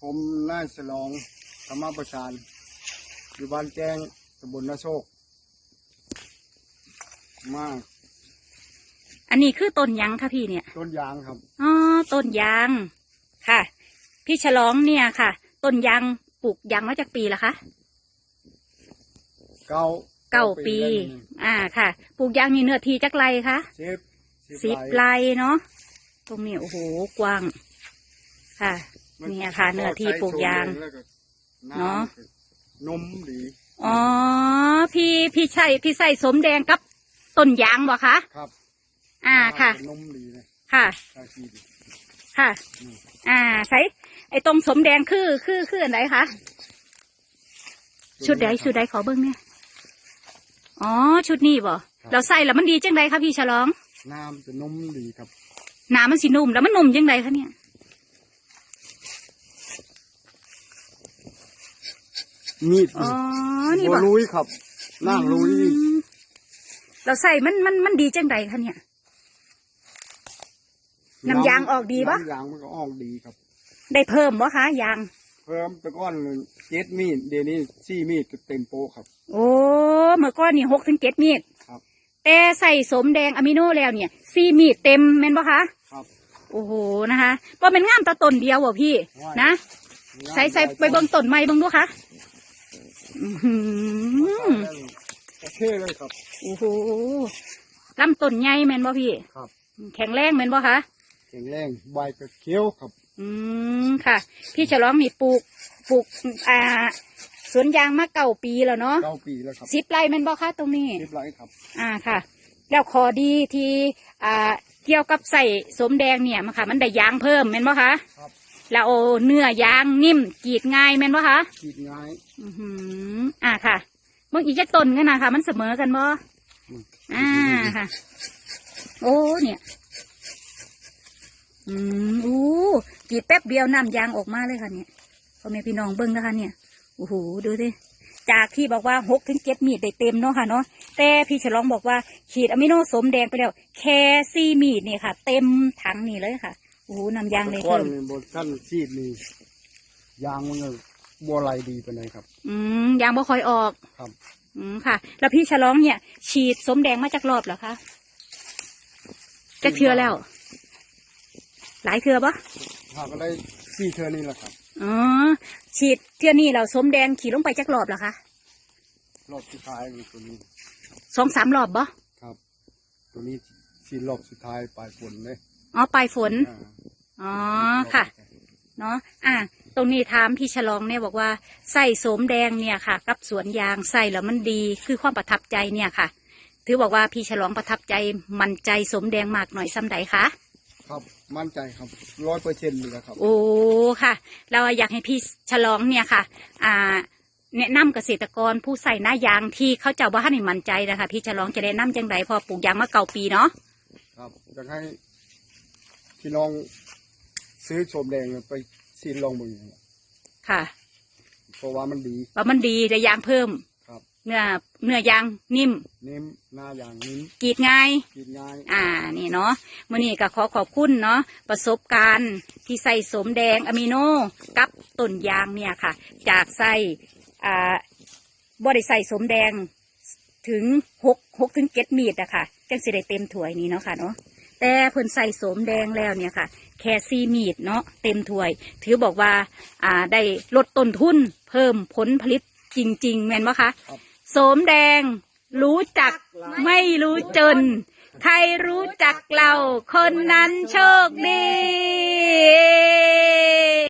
ผมนายฉลองธรรมประชานอยู่บ้านแจ้งตำบลนาโชคมากอันนี้คือต้นยังค่ะพี่เนี่ย ต้นยางครับอ๋อต้นยางค่ะ พี่ฉลองเนี่ยค่ะ ต้นยางปลูกยางมาจากปีละคะเก้าเก้าปีแล้วนี่อ่าค่ะ ปลูกยางนี่เนื้อที่จักไรคะสิบสิบไร่เนาะตรงนี้โอ้โหกว้างค่ะ เนี่ยค่ะเนื้อที่ปลูกยางแล้วก็เนาะนมดีอ๋อ พี่พี่ใช่พี่ใส่สมแดงกับต้นยางบ่คะครับอ่าค่ะ นมดีเลยค่ะ ชาชีดีค่ะอืมอ่าใส่ไอ้ตรงสมแดงคือคือคืออันไหนคะชุดใดชุดใดขอเบิ้งเนี่ยอ๋อ ชุดนี้บ่เราใส่แล้วมันดีจังไดคะพี่ฉลอง น้ำจะนมดีครับ น้ำมันสีนุ่มแล้วมันนุ่มจังไดคะเนี่ย มีดอ๋อนี่บับ่วลุยครับนั่งลุยอืมเราใส่มันมันมันดีจังไดคะเนี่ย น้ำยางออกดีปะ น้ำยางมันก็ออกดีครับ ได้เพิ่มบ่คะยาง เพิ่มแตะก้อนเลยเจ็ดมีดเดี๋ยวนี้สี่มีดก็เต็มโป๊ะครับ โอ้เมื่อก่อนนี่หกถึงเจ็ดมีดครับ แต่ใส่สมแดงอะมิโนแล้วเนี่ยสี่มีดเต็มแม่นบ่คะครับ โอ้โหนะคะว่าเป็นงามแตาต้นเดียวบ่พี่ว่านะ ใส่ใส่ไปเบิ่งต้นไม้เบิ่งดูค่ะอื้อหือ โอเคเลยครับ โอ้โหลำต้นใหญ่แม่นบ่พี่ ครับ แข็งแรงแม่นบ่คะ แข็งแรงใบก็เขียวครับ อืมค่ะ พี่ฉลองนี่ปลูก ปลูก อ่า สวนยางมาเก่าปีแล้วเนาะเก้าปีแล้วครับสิบไร่แม่นบ่คะตรงนี้เรียบร้อยครับ อ่าค่ะ แล้วขอดีที่ อ่า เกี่ยวกับใส่สมแดงเนี่ยมันค่ะ มันได้ยางเพิ่มแม่นบ่คะ ครับแล้ว เอาเนื้อยางนิ่มกรีดง่ายแม่นบ่คะขีดง่าย อือหืออ่าค่ะเมื่ออีกจะต้นกันนะค่ะ มันเสมอกันบ่อืม อ่าค่ะ โอ้เนี่ย อืมอู้กรีดแป๊บเดียวน้ำยางออกมาเลยค่ะเนี่ยพ่อแม่พี่น้องเบิ้งนะคะเนี่ยโอ้โหดูดิจากที่บอกว่าหกถึงเจ็ดมีดได้เต็มเนาะค่ะเนาะแต่พี่ฉลองบอกว่า ขีดอะมิโนสมแดงไปแล้ว แค่สี่มีดเนี่ยค่ะ เต็มถังนี่เลยค่ะ โอ้โหน้ำยางเลยก้อนเพิ่มนี่บนสั้นซีดนี่ยางมันก็บัวไหลดีไปเลยครับ อืมยางบ่ค่อยออก ครับอืมค่ะ แล้วพี่ฉลองเนี่ย ฉีดสมแดงมาจากรอบเหรอคะจะเทือแล้ว หลายเทือปะหาก็ได้สี่เทือนี่แหละครับ อ๋อฉีดเทือนี่เราสมแดงขี่ลงไปจากรอบเหรอคะรอบสุดท้ายคือตัวนี้สองสามรอบปะครับ ตัวนี้สี่รอบสุดท้ายปลายฝนเลย อ๋อปลายฝน อ่าอ๋อค่ะ เนาะอะตรงนี้ถามพี่ฉลองเนี่ยบอกว่าใส่สมแดงเนี่ยค่ะ กับสวนยางใส่แล้วมันดีคือความประทับใจเนี่ยค่ะ ถือบอกว่าพี่ฉลองประทับใจมั่นใจสมแดงมากหน่อยซ้ำใดคะครับมั่นใจครับร้อยเปอร์เซ็นต์เลยครับ โอ้ค่ะ เราอยากให้พี่ฉลองเนี่ยค่ะ อ่า แนะนำเกษตรกรผู้ใส่หน้ายางที่เขาเจ้าบ้านให้มั่นใจนะคะพี่ฉลองจะแนะนำจังไดพอปลูกยางมาเก่าปีเนาะ ครับอยากให้ พี่น้องซื้อโฉมแดงไปซีนลองมือค่ะ เพราะว่ามันดีว่ามันดีได้ยางเพิ่ม ครับ เนื้อเนื้อยางนิ่ม นิ่มหน้าอย่างนิ่มกรีดง่าย กินง่ายอ่านี่เนาะมื่อนี้ก็ขอขอบคุณเนาะประสบการณ์ที่ใส่สมแดงอะมิโนกับต้นยางเนี่ยค่ะ จากใส่อ่าบ่ได้ใส่สมแดงถึงหกหกถึงเจ็ดมีดอะค่ะจังสิได้เต็มถ้วยนี้เนาะค่ะเนาะ แต่เพิ่นใส่สมแดงแล้วเนี่ยค่ะ แค่ซีมีดเนาะเต็มถ้วย ถือบอกว่า อ่าได้ลดต้นทุน เพิ่มผลผลิตจริง ๆ แม่นวะคะครับสมแดงรู้จักไม่รู้จน ใครรู้จักเรา คนนั้นโชคดี